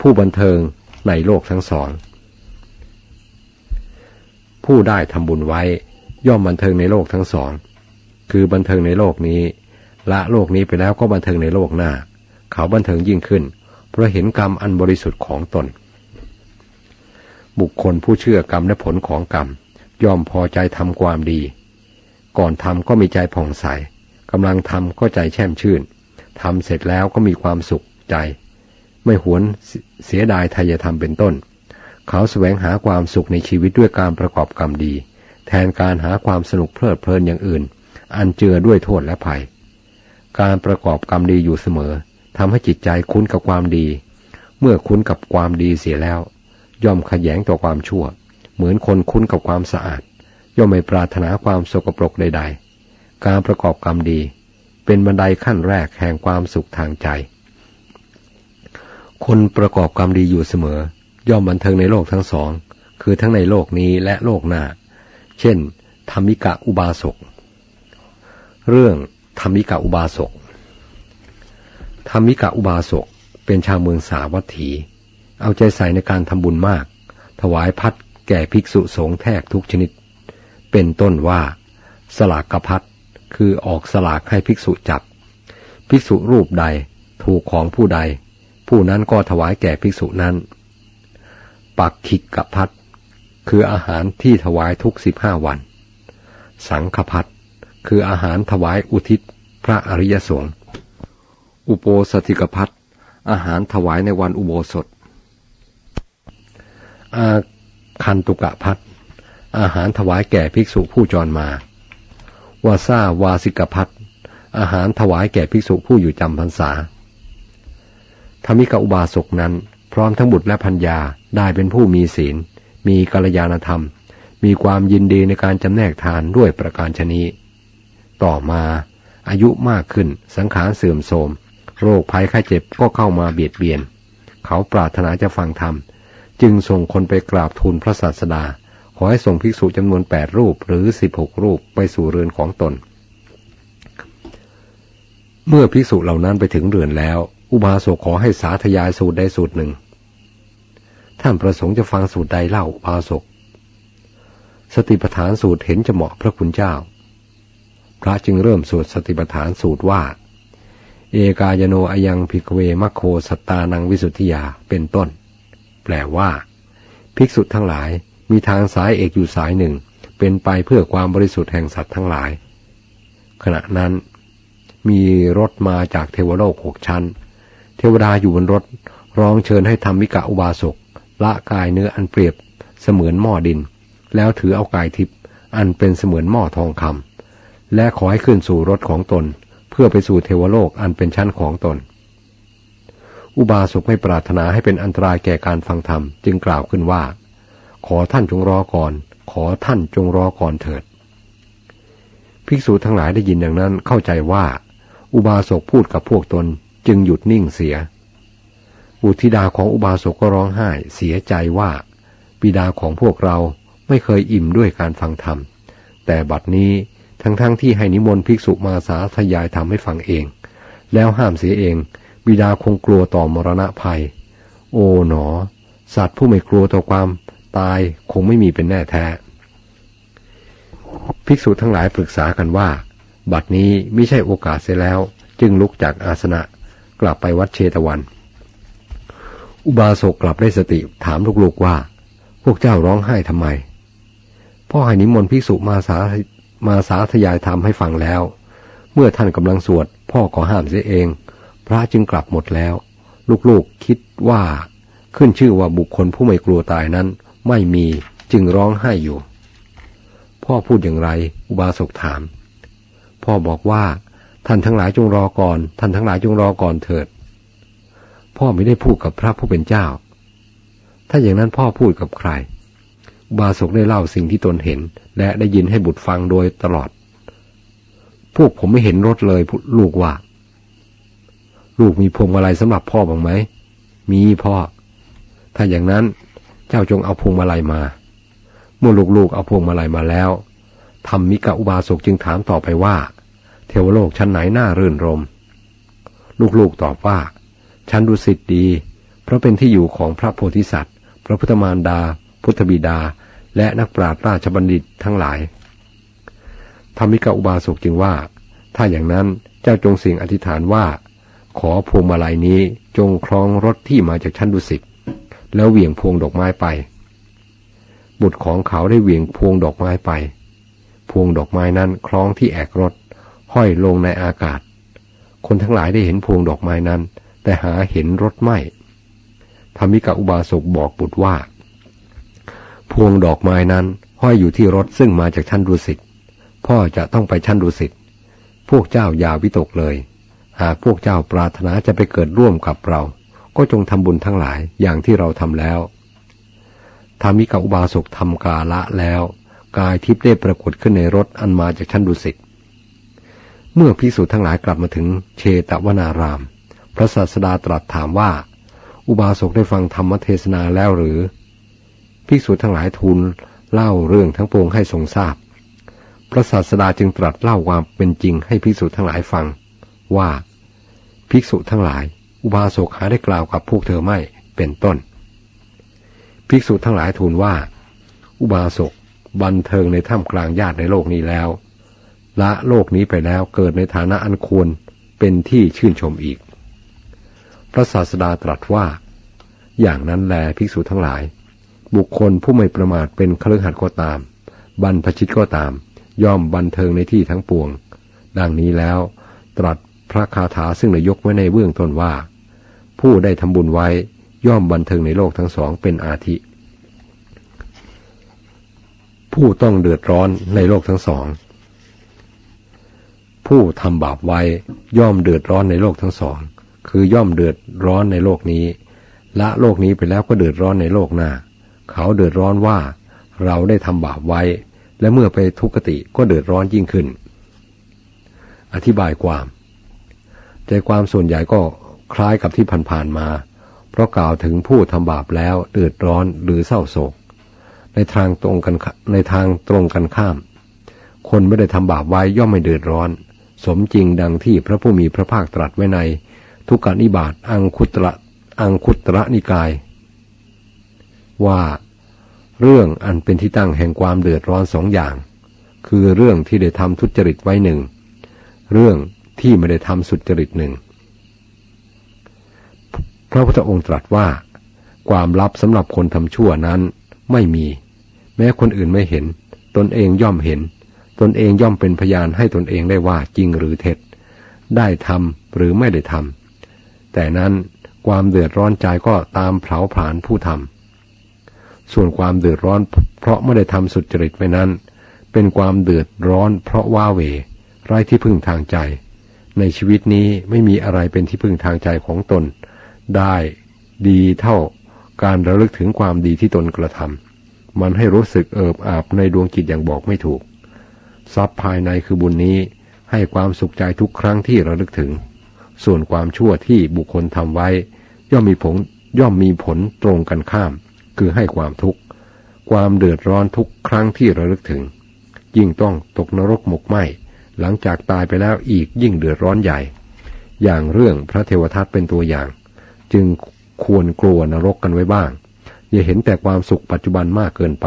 ผู้บันเทิงในโลกทั้งสอง ผู้ได้ทำบุญไว้ย่อมบันเทิงในโลกทั้งสอง คือบันเทิงในโลกนี้ ละโลกนี้ไปแล้วก็บันเทิงในโลกหน้า เขาบันเทิงยิ่งขึ้น เพราะเห็นกรรมอันบริสุทธิ์ของตน บุคคลผู้เชื่อกรรมและผลของกรรม ย่อมพอใจทำความดี ก่อนทำก็มีใจผ่องใสกำลังทำก็ใจแช่มชื่นทำเสร็จแล้วก็มีความสุขใจ ไม่หวนเสียดายทายธรรมเป็นต้น เขาแสวงหาความสุขในชีวิตด้วยการประกอบกรรมดี แทนการหาความสนุกเพลิดเพลินอย่างอื่น อันเจือด้วยโทษและภัย การประกอบกรรมดีอยู่เสมอทำให้จิตใจคุ้นกับความดี เมื่อคุ้นกับความดีเสียแล้ว ย่อมขยงต่อความชั่ว เหมือนคนคุ้นกับความสะอาด ย่อมไม่ปรารถนาความสกปรกใด ๆ การประกอบกรรมดี เป็นบันไดขั้นแรกแห่งความสุขทางใจ คนประกอบกรรมดีอยู่เสมอ ย่อมบันเทิงในโลกทั้งสอง คือทั้งในโลกนี้และโลกหน้า เช่น ธรรมิกะอุบาสก เรื่องธรรมิกะอุบาสก ธรรมิกะอุบาสกเป็นชาวเมืองสาวัตถี เอาใจใส่ในการทำบุญมาก ถวายพัดแก่ภิกษุสงฆ์แทบทุกชนิด เป็นต้นว่า สลากกพัดคือออกสลากให้ภิกษุจับ ภิกษุรูปใดถูกของผู้ใด ผู้นั้นก็ถวายแก่ภิกษุนั้น ปักขิกกพัดคืออาหารที่ถวายทุกสิบห้าวัน สังฆพัดคืออาหารถวายอุทิศพระอริยสงฆ์อุโปสถิกพัดอาหารถวายในวันอุโบสถ อาคันตุกะพัดอาหารถวายแก่ภิกษุผู้จรมา วาซาวาสิกพัดอาหารถวายแก่ภิกษุผู้อยู่จำพรรษา ธรรมิกอุบาสกนั้น พร้อมทั้งบุตรและพัญญาได้เป็นผู้มีศีล มีกัลยาณธรรม มีความยินดีในการจำแนกทานด้วยประการชนีต่อมาอายุมากขึ้นสังขารเสื่อมโทรม โรคภัยไข้เจ็บก็เข้ามาเบียดเบียน เขาปรารถนาจะฟังธรรม จึงส่งคนไปกราบทูลพระศาสดา ขอให้ส่งภิกษุจำนวนแปดรูปหรือสิบหกรูปไปสู่เรือนของตน เมื่อภิกษุเหล่านั้นไปถึงเรือนแล้ว อุบาสกขอให้สาธยายสูตรใดสูตรหนึ่ง ท่านประสงค์จะฟังสูตรใดเล่าอุบาสก สติปัฏฐานสูตรเห็นจะเหมาะพระคุณเจ้า พระจึงเริ่มสวดสติปัฏฐานสูตรว่า เอกายโนอายังพิกเวมัคโคสตานังวิสุทธิยาเป็นต้น แปลว่า ภิกษุทั้งหลายมีทางสายเอกอยู่สายหนึ่ง เป็นไปเพื่อความบริสุทธิ์แห่งสัตว์ทั้งหลาย ขณะนั้นมีรถมาจากเทวโลกหกชั้น เทวดาอยู่บนรถ ร้องเชิญให้ทำมิกะอุบาสกละกายเนื้ออันเปรียบเสมือนหม้อดิน แล้วถือเอากายทิพย์อันเป็นเสมือนหม้อทองคำและขอให้ขึ้นสู่รถของตน เพื่อไปสู่เทวโลกอันเป็นชั้นของตน อุบาสกไม่ปรารถนาให้เป็นอันตรายแก่การฟังธรรมจึงกล่าวขึ้นว่า ขอท่านจงรอก่อน ขอท่านจงรอก่อนเถิด ภิกษุทั้งหลายได้ยินอย่างนั้นเข้าใจว่า อุบาสกพูดกับพวกตน จึงหยุดนิ่งเสีย บุตรธิดาของอุบาสกก็ร้องไห้เสียใจว่าบิดาของพวกเราไม่เคยอิ่มด้วยการฟังธรรม แต่บัดนี้ทั้งๆทที่ให้นิมนต์ภิกษุมาสาธยายธรรมให้ฟังเอง แล้วห้ามเสียเอง บิดาคงกลัวต่อมรณะภัย โอ๋หนอ สัตว์ผู้ไม่กลัวต่อความตายคงไม่มีเป็นแน่แท้ ภิกษุทั้งหลายปรึกษากันว่า บัดนี้ไม่ใช่โอกาสเสียแล้ว จึงลุกจากอาสนะ กลับไปวัดเชตวัน อุบาสกกลับได้สติถามลูกๆว่า พวกเจ้าร้องไห้ทำไม พ่อให้นิมนต์ภิกษุมาสามาสาธยายธรรมให้ฟังแล้ว เมื่อท่านกำลังสวด พ่อขอห้ามเสียเอง พระจึงกลับหมดแล้ว ลูกๆคิดว่าขึ้นชื่อว่าบุคคลผู้ไม่กลัวตายนั้น ไม่มีจึงร้องไห้อยู่ พ่อพูดอย่างไร อุบาสกถาม พ่อบอกว่า ท่านทั้งหลายจงรอก่อน ท่านทั้งหลายจงรอก่อนเถิด พ่อไม่ได้พูดกับพระผู้เป็นเจ้า ถ้าอย่างนั้นพ่อพูดกับใครอุบาสกได้เล่าสิ่งที่ตนเห็น และได้ยินให้บุตรฟังโดยตลอด พวกผมไม่เห็นรถเลยลูกว่า ลูกมีพวงมาลัยสำหรับพ่อบ้างไหม มีพ่อ ถ้าอย่างนั้นเจ้าจงเอาพวงมาลัยมา เมื่อลูกๆเอาพวงมาลัยมาแล้วธรรมมิกะอุบาสกจึงถามต่อไปว่า เทวโลกชั้นไหนน่ารื่นรม ลูกๆตอบว่า ชั้นดุสิตดี เพราะเป็นที่อยู่ของพระโพธิสัตว์ พระพุทธมารดา พุทธบิดา และนักปราชญ์ราชบัณฑิตทั้งหลาย ธรรมิกาอุบาสกจึงว่า ถ้าอย่างนั้นเจ้าจงเสิ่งอธิษฐานว่า ขอพวงมาลัยนี้จงคล้องรถที่มาจากชั้นดุสิตแล้วเหวี่ยงพวงดอกไม้ไป บุตรของเขาได้เหวี่ยงพวงดอกไม้ไป พวงดอกไม้นั้นคล้องที่แอกรถ ห้อยลงในอากาศ คนทั้งหลายได้เห็นพวงดอกไม้นั้น แต่หาเห็นรถไม่ธรรมิกาอุบาสกบอกบุตรว่า พวงดอกไม้นั้นห้อยอยู่ที่รถซึ่งมาจากชั้นดุสิตพ่อจะต้องไปชั้นดุสิตพวกเจ้าอย่าวิตกเลย หากพวกเจ้าปรารถนาจะไปเกิดร่วมกับเรา ก็จงทำบุญทั้งหลายอย่างที่เราทำแล้วธรรมิกาอุบาสกทำกาละแล้ว กายทิพย์ได้ปรากฏขึ้นในรถอันมาจากชั้นดุสิต เมื่อพิสูจน์ทั้งหลายกลับมาถึงเชตวนาราม พระศาสดาตรัสถามว่า อุบาสกได้ฟังธรรมเทศนาแล้วหรือภิกษุทั้งหลายทูลเล่าเรื่องทั้งปวงให้ทรงทราบ พระศาสดาจึงตรัสเล่าความเป็นจริงให้ภิกษุทั้งหลายฟัง ว่า ภิกษุทั้งหลาย อุบาสกหาได้กล่าวกับพวกเธอไม่เป็นต้น ภิกษุทั้งหลายทูลว่า อุบาสกบันเทิงในถ้ำกลางญาติในโลกนี้แล้ว ละโลกนี้ไปแล้วเกิดในฐานะอันควรเป็นที่ชื่นชมอีก พระศาสดาตรัสว่า อย่างนั้นแลภิกษุทั้งหลาย บุคคลผู้ไม่ประมาทเป็นคฤหัสถ์ก็ตาม บรรพชิตก็ตาม ย่อมบันเทิงในที่ทั้งปวง ดังนี้แล้ว ตรัสพระคาถาซึ่งได้ยกไว้ในเบื้องต้นว่า ผู้ได้ทำบุญไว้ย่อมบันเทิงในโลกทั้งสองเป็นอาทิ ผู้ต้องเดือดร้อนในโลกทั้งสอง ผู้ทำบาปไว้ย่อมเดือดร้อนในโลกทั้งสอง คือย่อมเดือดร้อนในโลกนี้ ละโลกนี้ไปแล้วก็เดือดร้อนในโลกหน้า เขาเดือดร้อนว่าเราได้ทำบาปไว้ และเมื่อไปทุกขติก็เดือดร้อนยิ่งขึ้น อธิบายความใจความส่วนใหญ่ก็คล้ายกับที่ผ่านๆมา เพราะกล่าวถึงผู้ทำบาปแล้วเดือดร้อนหรือเศร้าโศก ในทางตรงกันในทางตรงกันข้าม คนไม่ได้ทำบาปไว้ย่อมไม่เดือดร้อน สมจริงดังที่พระผู้มีพระภาคตรัสไว้ใน ทุกการนิบาตอังคุตระอังคุตระนิกาย ว่าเรื่องอันเป็นที่ตั้งแห่งความเดือดร้อนสองอย่าง คือเรื่องที่ได้ทำทุจริตไว้หนึ่ง เรื่องที่ไม่ได้ทำสุจริตหนึ่ง พระพุทธองค์ตรัสว่า ความลับสำหรับคนทำชั่วนั้นไม่มี แม้คนอื่นไม่เห็น ตนเองย่อมเห็น ตนเองย่อมเป็นพยานให้ตนเองได้ว่าจริงหรือเท็จ ได้ทำหรือไม่ได้ทำแต่นั้นความเดือดร้อนใจก็ตามเผาผลาญผู้ทำส่วนความเดือดร้อนเพราะไม่ได้ทำสุจริตไปนั้น เป็นความเดือดร้อนเพราะว่าเวไร้ที่พึ่งทางใจ ในชีวิตนี้ไม่มีอะไรเป็นที่พึ่งทางใจของตน ได้ดีเท่าการระลึกถึงความดีที่ตนกระทำมันให้รู้สึกเอิบอาบในดวงจิตอย่างบอกไม่ถูก ทรัพย์ภายในคือบุญนี้ให้ความสุขใจทุกครั้งที่ระลึกถึง ส่วนความชั่วที่บุคคลทำไว้ ย่อมมีผลย่อมมีผลตรงกันข้าม คือให้ความทุกข์ ความเดือดร้อนทุกครั้งที่ระลึกถึง ยิ่งต้องตกนรกหมกไหมหลังจากตายไปแล้วอีกยิ่งเดือดร้อนใหญ่ อย่างเรื่องพระเทวทัตเป็นตัวอย่าง จึงควรกลัวนรกกันไว้บ้าง อย่าเห็นแต่ความสุขปัจจุบันมากเกินไป